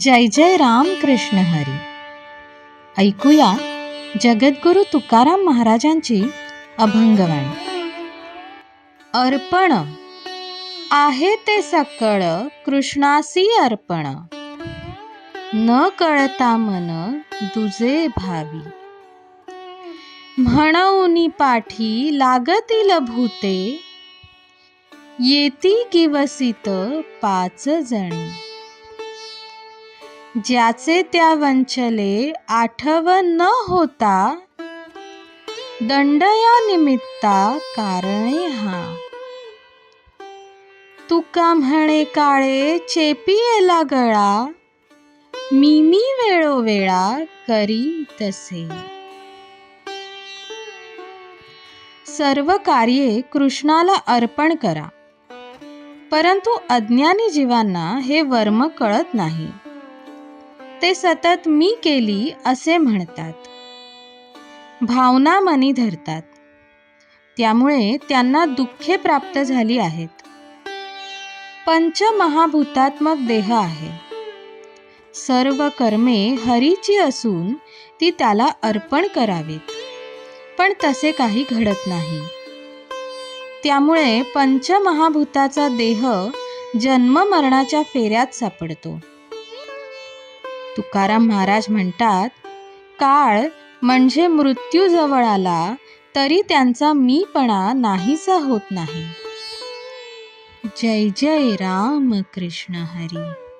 जय जय राम कृष्ण हरी. ऐकूया जगद्गुरु तुकाराम महाराजांची अभंगवाणी. अर्पण. आहे ते सकळ कृष्णासी अर्पण. न कळता मन दुजे भावी. म्हणून पाठी लागतील भूते. येती किवसित पाच जणी. ज्याचे त्या वंचले आठव न होता दंडया निमित्ता कारणे हा. तुका म्हणे काळे चेपी येला गळा मी मी वेळोवेळा करी तसे. सर्व कार्ये कृष्णाला अर्पण करा परंतु अज्ञानी जीवांना हे वर्म कळत नाही. ते सतत मी केली असे म्हणतात. भावना मनी धरतात. त्यामुळे त्यांना दुःखे प्राप्त झाली आहेत. पंचमहाभूतात्मक देह आहे. सर्व कर्मे हरीची असून ती त्याला अर्पण करावीत. पण तसे काही घडत नाही. त्यामुळे पंचमहाभूताचा देह जन्म मरणाच्या फेऱ्यात सापडतो. तुकाराम महाराज म्हणतात काळ म्हणजे मृत्यू जवळ आला तरी त्यांचा मीपणा नाहीसा होत नाही. जय जय राम कृष्ण हरी.